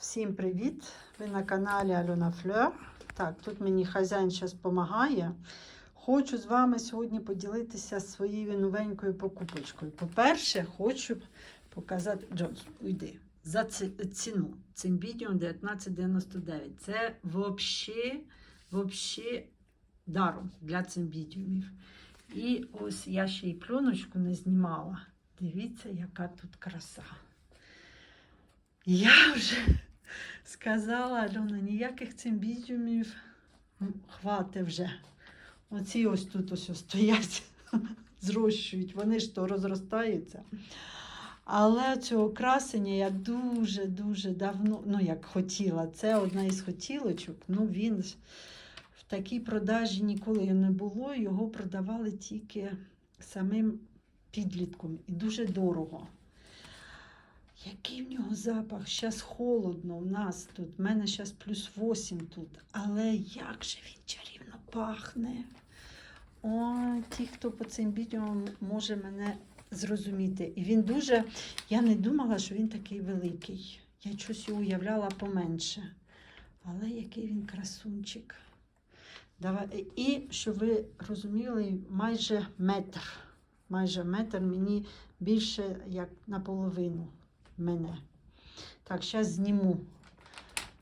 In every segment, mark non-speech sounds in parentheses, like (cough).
Всім привіт! Ви на каналі Альона Флер. Так, тут мені хазяїн зараз допомагає. Хочу з вами сьогодні поділитися своєю новенькою покупочкою. По-перше, хочу показати Джонс, уйди. За ціну. Цим відео 19,99. Це взагалі, взагалі даром для цим відео. І ось я ще й пленочку не знімала. Дивіться, яка тут краса. Я вже сказала, Альона, ніяких цимбідіумів хватить вже. Оці ось тут ось стоять, (laughs) зрощують, вони ж то розростаються. Але цього красення я дуже-дуже давно, ну як хотіла, це одна із хотілочок. Ну він в такій продажі ніколи не було, його продавали тільки самим підлітком і дуже дорого. Який в нього запах? Зараз холодно у нас тут. У мене зараз плюс 8 тут. Але як же він чарівно пахне. Ой, ті, хто по цим відео може мене зрозуміти. І він дуже. Я не думала, що він такий великий. Я щось його уявляла поменше. Але який він красунчик. Давай. І щоб ви розуміли, майже метр. Майже метр мені більше як наполовину мене. Так, зараз зніму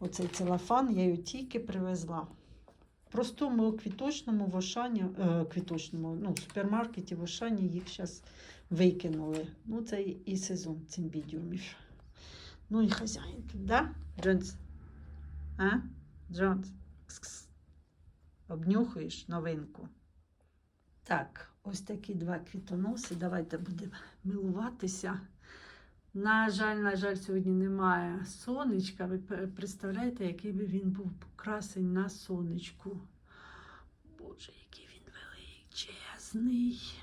оцей целофан, я його тільки привезла. Простому квіточному в Ошані, е, квіточному, ну, в супермаркеті в Ошані їх зараз викинули. Ну, це і- сезон цим відеомів. Ну і хазяїн тут, да? Джонс? А? Джонс? Кс-кс. Обнюхаєш новинку. Так, ось такі два квітоноси. Давайте будемо милуватися. На жаль, на жаль, сьогодні немає сонечка. Ви представляєте, який би він був красень на сонечку. Боже, який він величезний,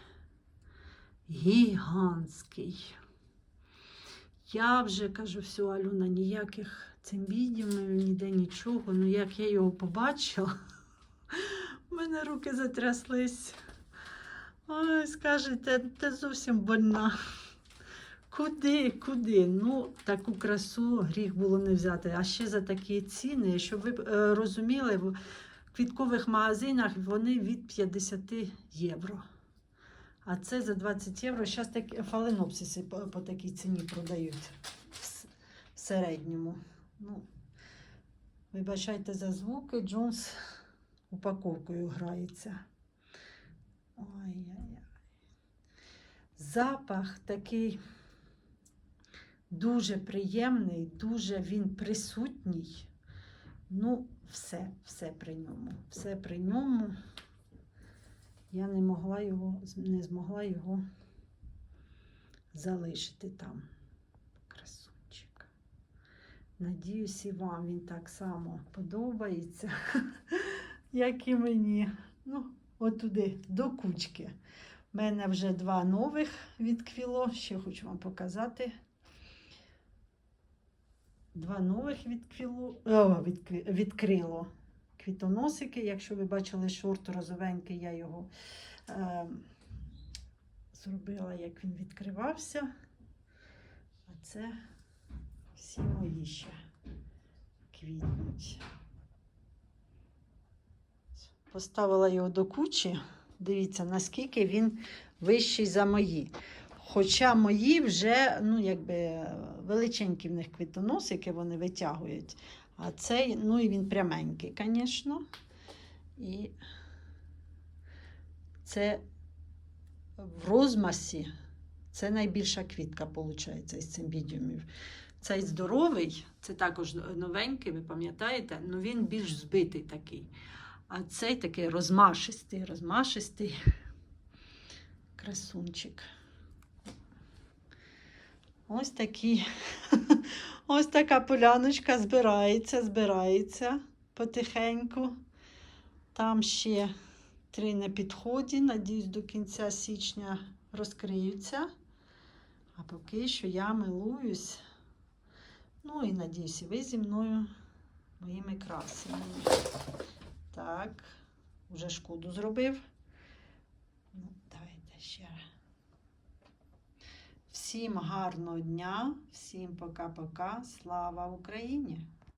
гігантський. Я вже кажу, все, Альона, ніяких цим відео, ніде нічого. Ну, як я його побачила, (laughs) у мене руки затряслись. Ой, скажете, ти зовсім больна. Куди, куди? Ну, таку красу гріх було не взяти. А ще за такі ціни, щоб ви е, розуміли, в квіткових магазинах вони від 50 євро. А це за 20 євро. Зараз такі фаленопсиси по, по такій ціні продають в, в середньому. Ну, вибачайте за звуки, Джонс упаковкою грається. Ой-ой-ой. Запах такий дуже приємний, дуже він присутній. Ну, все, все при ньому. Все при ньому. Я не могла його, не змогла його залишити там. Красунчик. Надіюсь, і вам він так само подобається, (laughs) як і мені. Ну, отуди, до кучки. У мене вже два нових відквіло. Ще хочу вам показати. Два нових відквіло, о, відкві- відкрило квітоносики. Якщо ви бачили шорт розовенький, я його е, зробила, як він відкривався. А це всі мої ще квітнуть. Поставила його до кучі. Дивіться, наскільки він вищий за мої. Хоча мої вже, ну, якби величенькі в них квітоносики вони витягують. А цей, ну і він пряменький, звісно. І це в розмасі це найбільша квітка, виходить, із цим відеомів. Цей здоровий, це також новенький, ви пам'ятаєте, ну він більш збитий такий. А цей такий розмашистий, розмашистий красунчик. Ось такі, (laughs) ось така поляночка збирається, збирається потихеньку. Там ще три на підході. Надіюсь, до кінця січня розкриються. А поки що я милуюсь. Ну і надіюсь, ви зі мною моїми красами. Так, вже шкоду зробив. Ну, давайте ще. Всім гарного дня, всім пока-пока. Слава Україні!